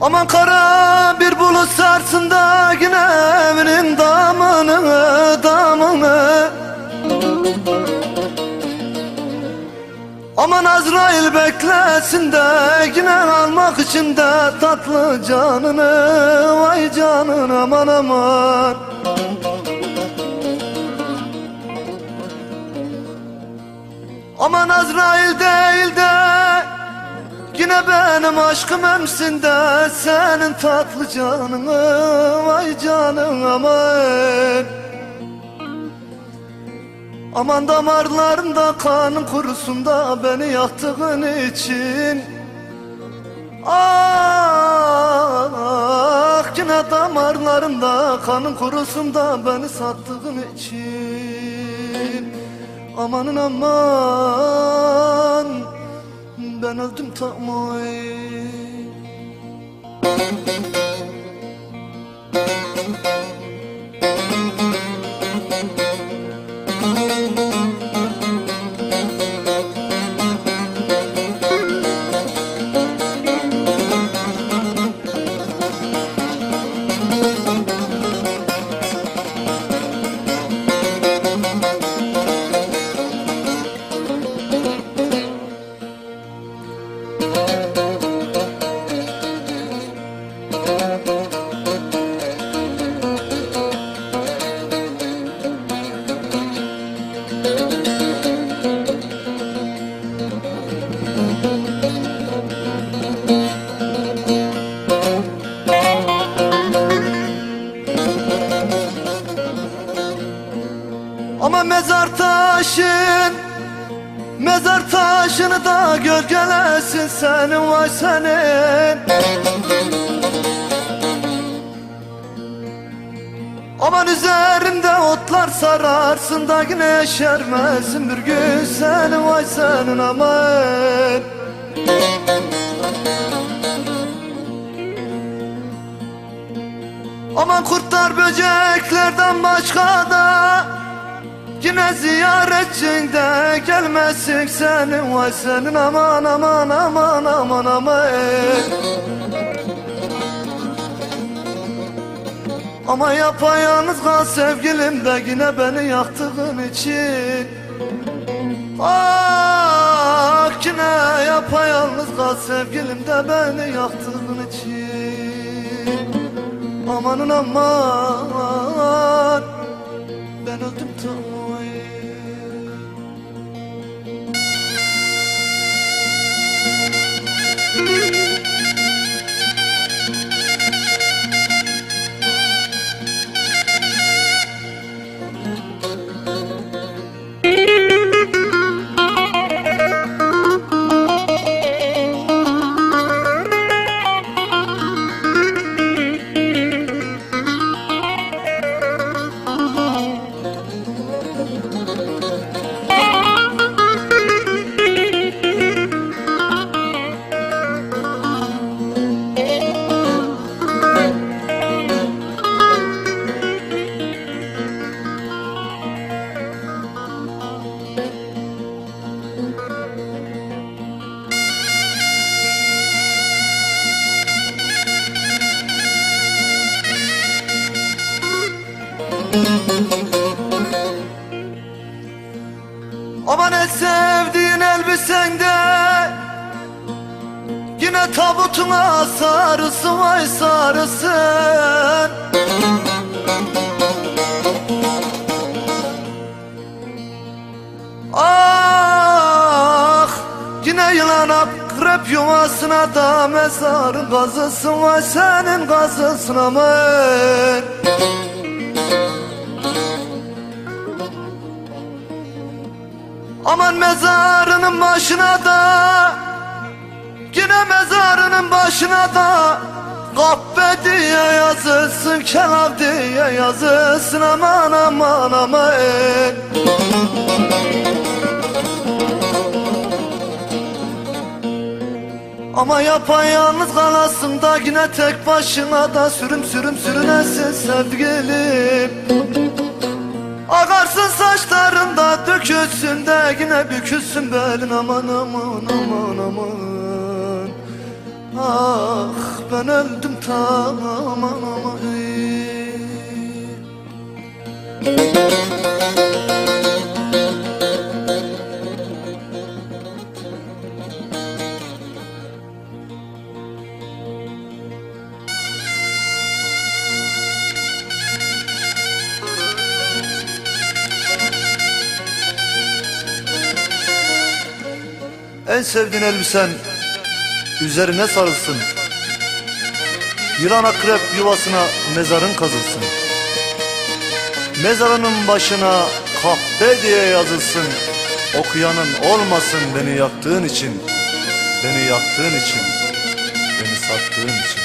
Aman kara bir bulut sarsın da yine evinin damını damını. Aman Azrail beklesin de yine almak için de tatlı canını Vay canın aman aman. Benim aşkım emsin de Senin tatlı canını Vay canım aman. Aman damarlarında kanın kurusun da Beni yaktığın için. Ah yine damarlarında kanın kurusun da Beni sattığın için. Amanın aman Ben öldüm tamam gölgelesin senin vay senin. Aman üzerinde otlar sararsın da yine yeşermezsin bir gün senin vay senin aman. Aman kurtlar böceklerden başka da Yine ziyaretçin de gelmesin senin vay senin. Aman aman aman aman aman. Ama yapayalnız kal sevgilim de yine beni yaktığın için. Ah yine yapayalnız kal sevgilim de beni yaktığın için. Amanın aman. Ben öldüm tamam Aman et sevdiğin elbisende Yine tabutuna sarısın vay sarısın Ah Yine yılan akrep yuvasına da mezarın kazısın vay senin kazısın aman Aman mezarının başına da Yine mezarının başına da Kahpe diye yazılsın Kelav diye yazılsın Aman aman aman. Ama yapayalnız kalasın da Yine tek başına da Sürüm sürüm sürünesin sevgilim Akarsın saçlarında dökülsün de yine bükülsün belin. Aman aman aman aman. Ah ben öldüm tamam En sevdiğin elbisen üzerine sarılsın. Yılan akrep yuvasına mezarın kazılsın. Mezarının başına kahpe diye yazılsın. Okuyanın olmasın beni yaktığın için Beni yaktığın için Beni sattığın için